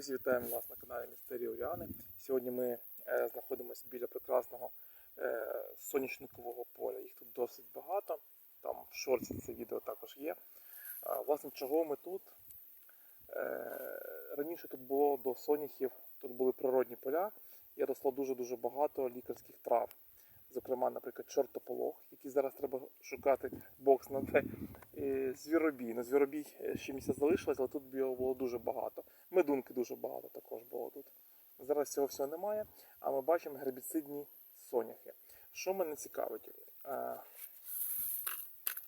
Друзі, вітаємо вас на каналі Містерії Оріани. Сьогодні ми е, знаходимося біля прекрасного е, сонячникового поля. Їх тут досить багато. Там в шорці це відео також є. А, власне, чого ми тут? Е, раніше тут було до соняхів, тут були природні поля, і росло дуже-дуже багато лікарських трав. Зокрема, наприклад, чортополох, який зараз треба шукати бокс на те. Звіробій. Ну, звіробій ще місяць залишилось, але тут його було дуже багато. Медунки дуже багато також було тут. Зараз цього всього немає, а ми бачимо гербіцидні соняхи. Що мене цікавить?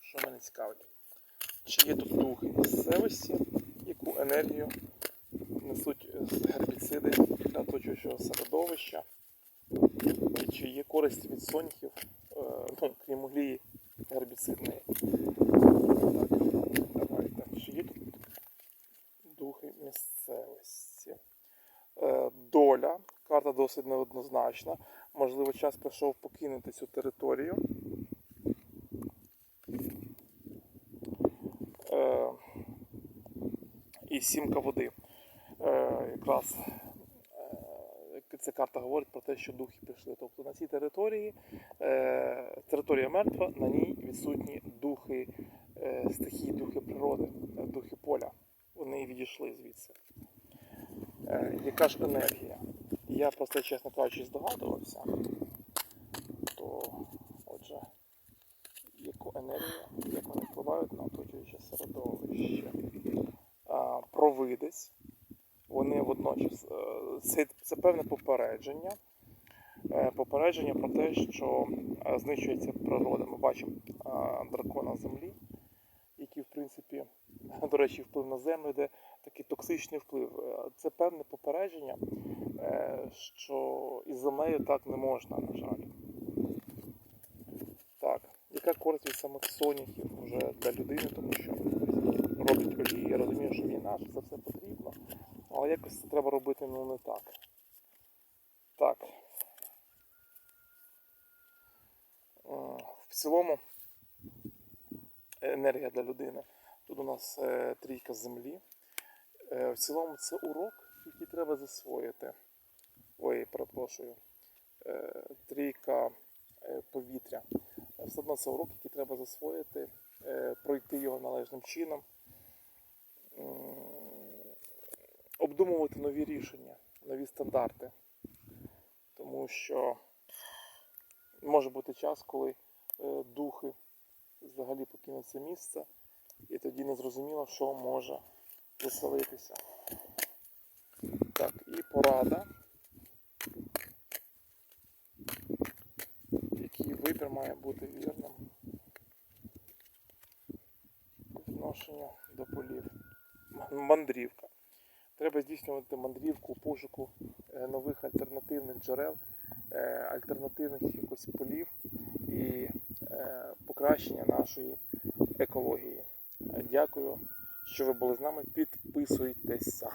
Що мене цікавить? Чи є тут духи місцевості, яку енергію несуть гербіциди для оточуючого середовища? Чи є користь від соняхів, е, ну, крім олії гербіцидної? Так, давайте. Чи є тут духи місцевості? Е, Доля. Карта досить неоднозначна. Можливо, час прийшов покинути цю територію. Е, І сімка води. Якраз ця карта говорить про те, що духи пішли. Тобто на цій території е, територія мертва, на ній відсутні духи е, стихії, духи природи, е, духи поля. Вони відійшли звідси. Яка ж енергія? Я про це, чесно кажучи, здогадувався. То, отже, яку енергію, як вони впливають на оточуюче середовище. Провидець. Водночас е, це, це певне попередження. Е, Попередження про те, що е, знищується природа. Ми бачимо дракона землі, який, в принципі, до речі, вплив на землю, де такий токсичний вплив. Це певне попередження, що із землею так не можна, на жаль. Так, яка користь від самих соняхів вже для людини, тому що роблять олії. Я розумію, що війна, що це все потрібно, але якось це треба робити ну не так. Так. Е, В цілому енергія для людини. Тут у нас е, трійка землі. Е, в цілому це урок, який треба засвоїти. Ой, перепрошую. Трійка повітря. Все одно це урок, який треба засвоїти, пройти його належним чином, обдумувати нові рішення, нові стандарти. Тому що може бути час, коли е, духи взагалі покинуть це місце, і тоді не зрозуміло, що може заселитися. Так, і порада. Який вибір має бути вірним по відношенню до полів. Мандрівка. Треба здійснювати мандрівку пошуку е, нових альтернативних джерел, е, альтернативних якось полів і е, покращення нашої екології. Дякую, що ви були з нами. Підписуйтеся.